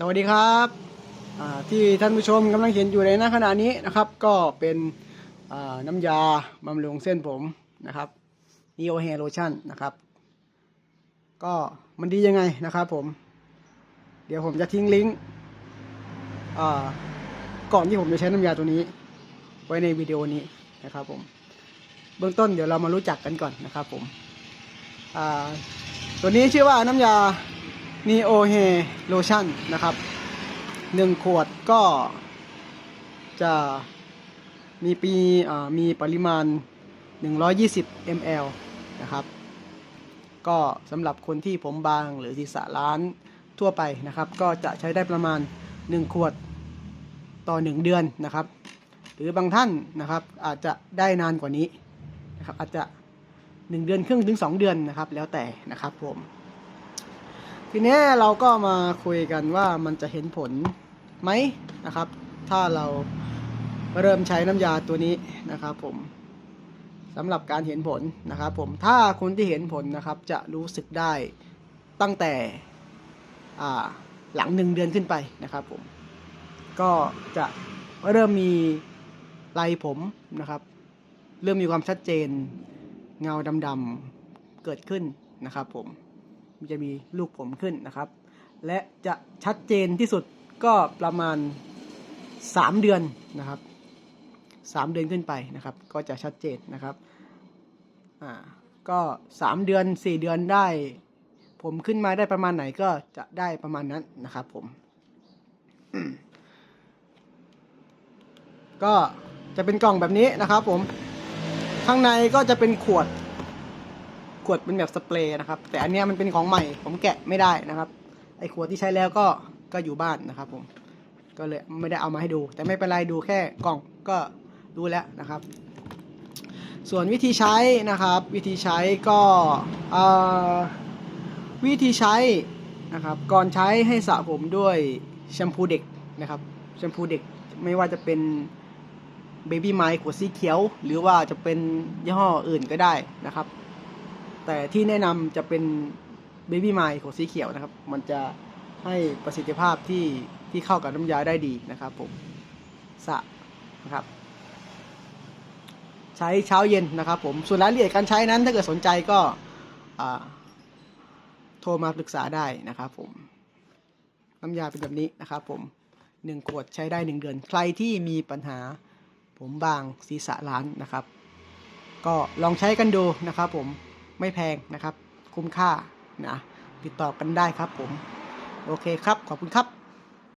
สวัสดีครับที่ท่านผู้ชมกำลังเห็นอยู่ในหน้าขณะนี้นะครับ ก็เป็นน้ำยาบำรุงเส้นผมนะครับ Neo Hair Lotion นะครับ ก็มันดียังไงนะครับผม เดี๋ยวผมจะทิ้งลิงก์ก่อนที่ผมจะใช้น้ำยาตัวนี้ ไว้ในวิดีโอนี้นะครับผม เบื้องต้นเดี๋ยวเรามารู้จักกันก่อนนะครับผมตัวนี้ชื่อว่าน้ำยา Neo Hair Lotion นะครับหนึ่งขวดก็จะมีปีมีปริมาณ 120 ml นะครับ ก็สำหรับคนที่ผมบางหรือที่สระล้านทั่วไปนะครับ ก็จะใช้ได้ประมาณ 1 ขวดต่อ 1 เดือนนะครับ หรือบางท่านนะครับอาจจะได้นานกว่านี้นะครับอาจจะ 1 เดือนครึ่งถึง 2 เดือนนะครับ แล้วแต่นะครับผม ทีนี้เราก็มาคุยกันว่ามันจะเห็นผลไหมนะครับ ถ้าเราเริ่มใช้น้ำยาตัวนี้นะครับผมสำหรับการเห็นผลนะครับผมถ้าคนที่เห็นผลนะครับจะรู้สึกได้ตั้งแต่หลังหนึ่งเดือนขึ้นไปนะครับผมก็จะเริ่มมีลายผมนะครับ เริ่มมีความชัดเจนเงาดำๆเกิดขึ้นนะครับผม จะมีลูกผมขึ้นนะครับ และจะชัดเจนที่สุดก็ประมาณ 3 เดือนนะครับ 3 เดือนขึ้นไปนะครับ ก็จะชัดเจนนะครับอ่าก็ 3 เดือน 4 เดือนได้ ผมขึ้นมาได้ประมาณไหนก็จะได้ประมาณนั้นนะครับผม ก็จะเป็นกล่องแบบนี้นะครับผม ข้างในก็จะเป็นขวด ขวดเป็นแบบสเปรย์นะครับ แต่อันเนี้ยมันเป็นของใหม่ ผมแกะไม่ได้นะครับ ไอขวดที่ใช้แล้วก็ก็อยู่บ้านนะครับผมก็เลยไม่ได้เอามาให้ดู แต่ไม่เป็นไรดูแค่กล่องก็รู้แล้วนะครับ ส่วนวิธีใช้นะครับ วิธีใช้ก็วิธีใช้นะครับก่อนใช้ให้สระผมด้วยแชมพูเด็กนะครับแชมพูเด็กไม่ว่าจะเป็นเบบี้ไมล์ขวดสีเขียว หรือว่าจะเป็นยี่ห้ออื่นก็ได้นะครับ แต่ที่แนะนำจะเป็น Baby m i ของสีเขียวนะครับ มันจะให้ประสิทธิภาพที่ที่เข้ากับน้ำยาได้ดีนะครับผมสระนะครับ ใช้เช้าเย็นนะครับผม ส่วนรายละเอียดการใช้นั้นถ้าเกิดสนใจก็โทรมาปรึกษาได้นะครับผม น้ำยาเป็นแบบนี้นะครับผมหนึ่งขวดใช้ได้หนึ่งเดือน ใครที่มีปัญหาผมบางศีรษะล้านนะครับ ก็ลองใช้กันดูนะครับผม ไม่แพงนะครับ คุ้มค่านะติดต่อกันได้ครับผม โอเคครับ ขอบคุณครับ